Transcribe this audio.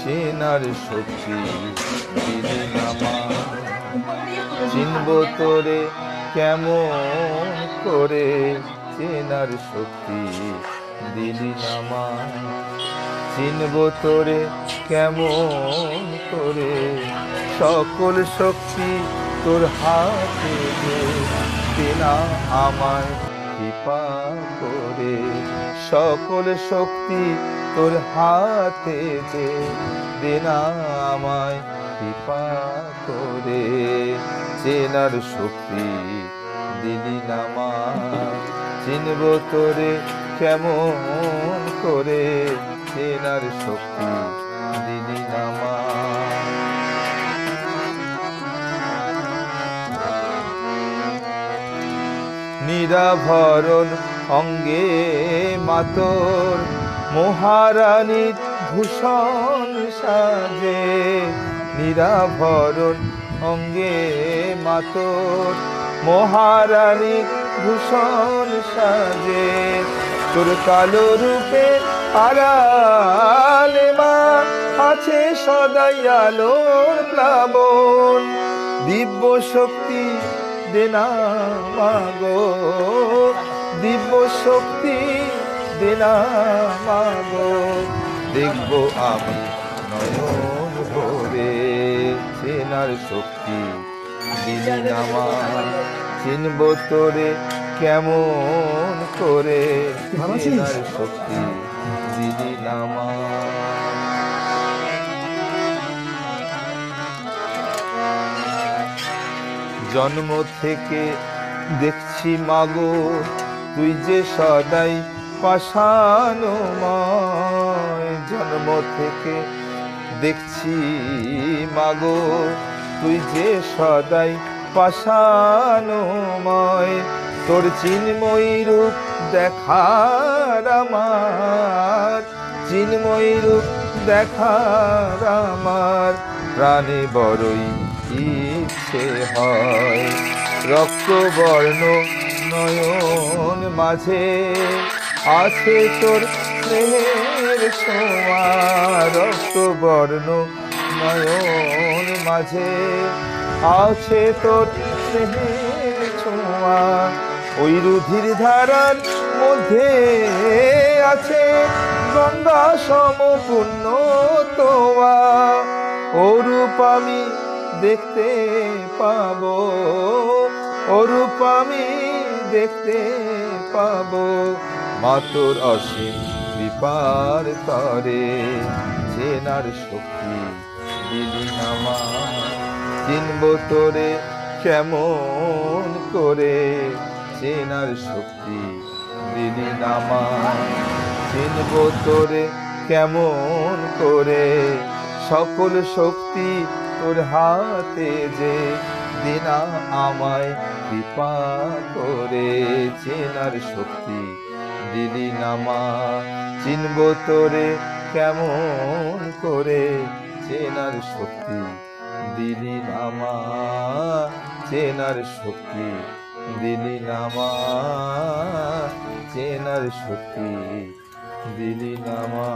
চেনার শক্তি দিলি নামা চিনব তোরে কেমন করে? চেনার শক্তি দিলি নামা চিনব তোরে কেমন করে? সকল শক্তি তোর হাতে দে তেনা আমায় কৃপা করে, সকল শক্তি তোর হাতে দে দেনা আমায় কৃপা করে। চেনার শক্তি দিলি নামা চিনব তোরে কেমন করে। চেনার শক্তি দিলি নামা নিরাভরণ অঙ্গে মাতর। মহারানীর ভূষণ সাজে নিরাভরণ অঙ্গে মাতর। মহারানীর ভূষণ সাজে তোর কালো রূপে আড়ালে মা আছে সদাই আলোর প্লাবন। দিব্য শক্তি দেনা মাগো দিব্য শক্তি দেনা মাগো দেখব আমি নয়ন ভরে চেনার শক্তি দিলি নামা চিনব তোরে কেমন করে? শক্তি দিলি নামা জন্ম থেকে দেখছি মাগো, তুই যে সদাই পাশানময় জন্ম থেকে দেখছি মাগো, তুই যে সদাই পাশানময় তোর চিন্ময়ী রূপ দেখার আমার, চিন্ময়ী রূপ দেখার আমার, প্রাণে বড়ই ইচ্ছে হয় রক্তবর্ণ নয়ন মাঝে আছে তোর স্নেহের ছোঁয়া রক্তবর্ণ নয়ন মাঝে আছে তোর স্নেহের ছোঁয়া। ওই রুধির ধারার মধ্যে আছে গঙ্গা সমপূর্ণ তোয়া। ওরূপ আমি দেখতে পাবো ওরূপ আমি দেখতে পাবো। মাতর অসীম কৃপার তরে, চেনার শক্তি দিলি নামা চিনব তোরে কেমন করে, চেনার শক্তি দিলি নামা চিনব তোরে কেমন করে, সকল শক্তি তোর হাতে যে দিনা আমায় কৃপা করে চেনার শক্তি দিলি নামা চিনব তোরে কেমন করে চেনার শক্তি দিলি নামা চেনার শক্তি দিলি নামা চেনার শক্তি দিলি নামা